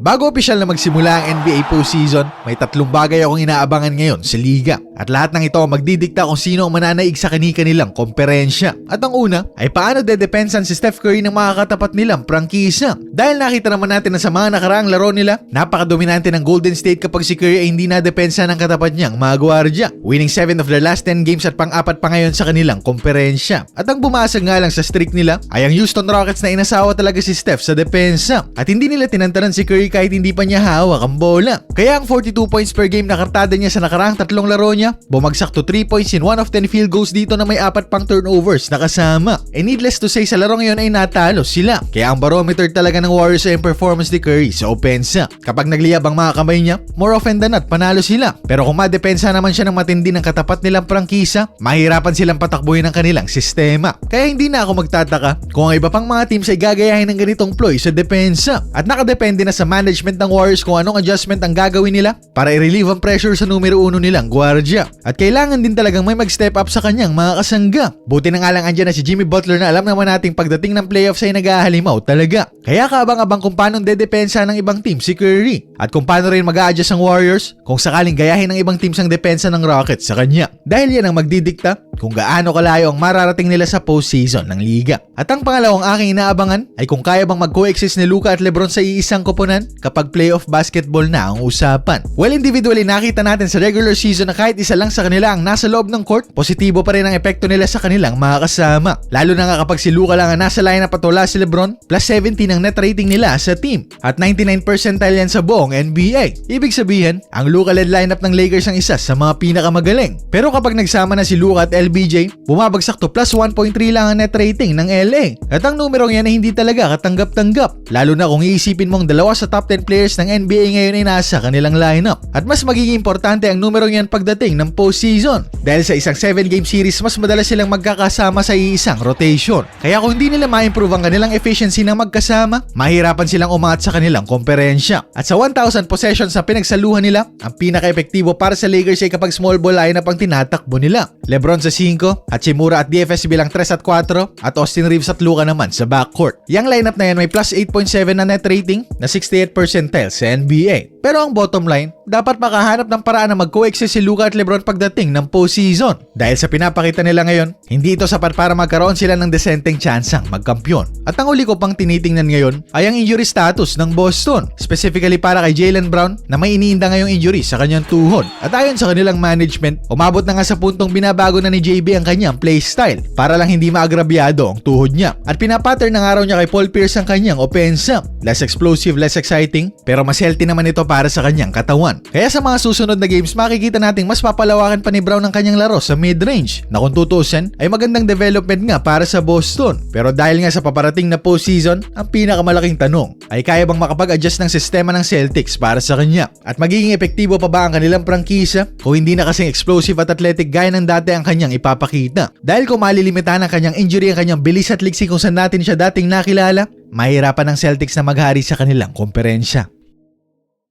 Bago opisyal na magsimula ang NBA postseason, may tatlong bagay akong inaabangan ngayon sa liga. At lahat ng ito magdidikta kung sino ang mananaig sa kani-kanilang komperensya. At ang una ay paano dedepensan si Steph Curry ng mga katapat nilang prangkisa. Dahil nakita naman natin na sa mga nakaraang laro nila, napakadominante ng Golden State kapag si Curry ay hindi nadepensa ng katapat niyang mga gwardya. Winning 7 of their last 10 games at pang-apat pa ngayon sa kanilang komperensya. At ang bumasag nga lang sa streak nila ay ang Houston Rockets na inasawa talaga si Steph sa depensa. At hindi nila tinantanan si Curry kahit hindi pa niya hawak ang bola. Kaya ang 42 points per game na kartada niya sa nakaraang tatlong laro niya, bumagsak to 3 points in 1 of 10 field goals dito na may apat pang turnovers na kasama. And needless to say, sa laro ngayon ay natalo sila. Kaya ang barometer talaga ng Warriors ay ang performance ni Curry sa opensa. Kapag nagliyab ang mga kamay niya, more often than not, panalo sila. Pero kung madepensa naman siya ng matindi ng katapat nilang prangkisa, mahirapan silang patakbuhin ang kanilang sistema. Kaya hindi na ako magtataka kung ang iba pang mga teams ay gagayahin ng ganitong ploy sa depensa. At nakadepende na sa management ng Warriors kung anong adjustment ang gagawin nila para i-relieve ang pressure sa numero uno nilang gwardya. At kailangan din talagang may mag-step up sa kanyang mga kasangga. Buti na nga lang andyan na si Jimmy Butler na alam naman nating pagdating ng playoffs ay nag-ahalimaw talaga. Kaya kaabang-abang kung paano dedepensa ng ibang team si Curry. At kung paano rin mag adjust ang Warriors kung sakaling gayahin ng ibang teams ang depensa ng Rockets sa kanya. Dahil yan ang magdidikta kung gaano kalayo ang mararating nila sa postseason ng liga. At ang pangalawang aking inaabangan ay kung kaya bang mag-coexist ni Luka at Lebron sa iisang koponan kapag playoff basketball na ang usapan. Well, individually nakita natin sa regular season na kahit isa lang sa kanila ang nasa loob ng court, positibo pa rin ang epekto nila sa kanilang mga kasama. Lalo na nga kapag si Luka lang ang nasa lineup at wala si Lebron, plus 17 ang net rating nila sa team. At 99 percentile yan sa buong NBA. Ibig sabihin, ang Luka-led lineup ng Lakers ang isa sa mga pinakamagaling. Pero kapag nagsama na si Luka at LBJ, bumabagsak to plus 1.3 lang ang net rating ng LA. At ang numerong yan ay hindi talaga katanggap-tanggap. Lalo na kung iisipin mong dalawa sa top 10 players ng NBA ngayon ay nasa kanilang lineup. At mas magiging importante ang numerong yan pagdating ng postseason. Dahil sa isang 7 game series, mas madalas silang magkakasama sa iisang rotation. Kaya kung hindi nila ma-improve ang kanilang efficiency ng magkasama, mahirapan silang umangat sa kanilang komperensya. At sa 1,000 possessions na pinagsaluhan nila, ang pinaka-epektibo para sa Lakers ay kapag small ball lineup ang tinatakbo nila. Lebron sa 5, Hachimura at DFS bilang 3 at 4, at Austin Reeves at Luka naman sa backcourt. Yang lineup na yan may plus 8.7 na net rating na 68 percentile sa NBA. Pero ang bottom line, dapat makahanap ng paraan na mag-coexist si Luka at Lebron pagdating ng postseason. Dahil sa pinapakita nila ngayon, hindi ito sapat para magkaroon sila ng desenteng tsansang magkampiyon. At ang uli ko pang tinitingnan ngayon ay ang injury status ng Boston. Specifically para kay Jalen Brown na may iniinda ngayong injury sa kanyang tuhod. At ayon sa kanilang management, umabot na nga sa puntong binabago na ni JB ang kanyang playstyle para lang hindi maagrabyado ang tuhod niya. At pinapattern ng araw niya kay Paul Pierce ang kanyang opensa. Less explosive, less exciting, pero mas healthy naman ito para sa kanyang katawan. Kaya sa mga susunod na games, makikita nating mas papalawakan pa ni Brown ang kanyang laro sa mid-range na kung tutusin ay magandang development nga para sa Boston. Pero dahil nga sa paparating na postseason, ang pinakamalaking tanong ay kaya bang makapag-adjust ng sistema ng Celtics para sa kanya? At magiging epektibo pa ba ang kanilang prangkisa kung hindi na kasing explosive at athletic gaya ng dati ang kanyang ipapakita? Dahil kung malilimitahan ang kanyang injury ang kanyang bilis at liksi kung saan natin siya dating nakilala, mahirapan ng Celtics na maghari sa kanilang komperensya.